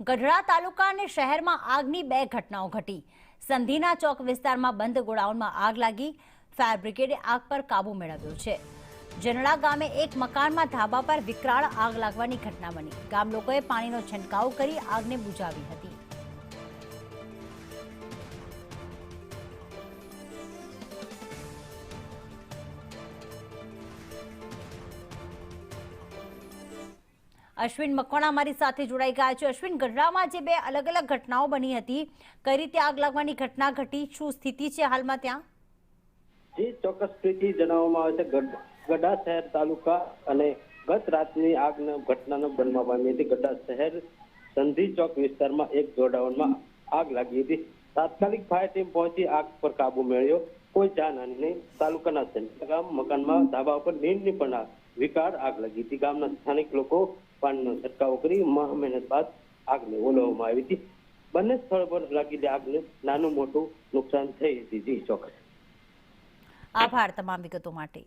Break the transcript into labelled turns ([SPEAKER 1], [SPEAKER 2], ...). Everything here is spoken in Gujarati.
[SPEAKER 1] ગઢડા તાલુકા અને શહેરમાં આગની બે ઘટનાઓ ઘટી. સંધીના ચોક વિસ્તારમાં બંધ ગોડાઉનમાં આગ લાગી. ફાયર બ્રિગેડે આગ પર કાબુ મેળવ્યો છે. જનડા ગામે એક મકાનમાં ધાબા પર વિકરાળ આગ લાગવાની ઘટના બની. ગામ લોકોએ પાણીનો છંટકાવ કરી આગને બુઝાવી હતી. અશ્વિન મકવાણા મારી સાથે જોડાઈ ગયા છે. અશ્વિન, ગઢડામાં જે બે અલગ અલગ ઘટનાઓ બની હતી, કઈ રીતે આગ લાગવાની ઘટના ઘટી, શું સ્થિતિ છે હાલમાં ત્યાં?
[SPEAKER 2] જે, ચોક્કસ સ્થિતિ જણાવવામાં આવે છે. ગઢ- ગઢડા શહેર તાલુકા અને ગત રાતની આગના ઘટનાનો બનવા પામી હતી. ગઢડા શહેર સંધી ચોક વિસ્તારમાં એક ગોડાઉનમાં આગ લાગી હતી. તાત્કાલિક ફાયર ટીમ પહોંચી આગ પર કાબુ મેળવ્યો. કોઈ જાનહાની નહીં. તાલુકાના ગામ મકાનમાં ધાબા ઉપર નીંદની પણ વિકાર આગ લાગી હતી. ગામના સ્થાનિક લોકો પાણીનો છંટકાવ કરી મહા મહેનત બાદ આગને ઓલવવામાં આવી હતી. બંને સ્થળ પર લાગેલી આગને નાનું મોટું નુકસાન થઈ હતી જી ચોક્કસ.
[SPEAKER 1] આભાર તમામ વિગતો માટે.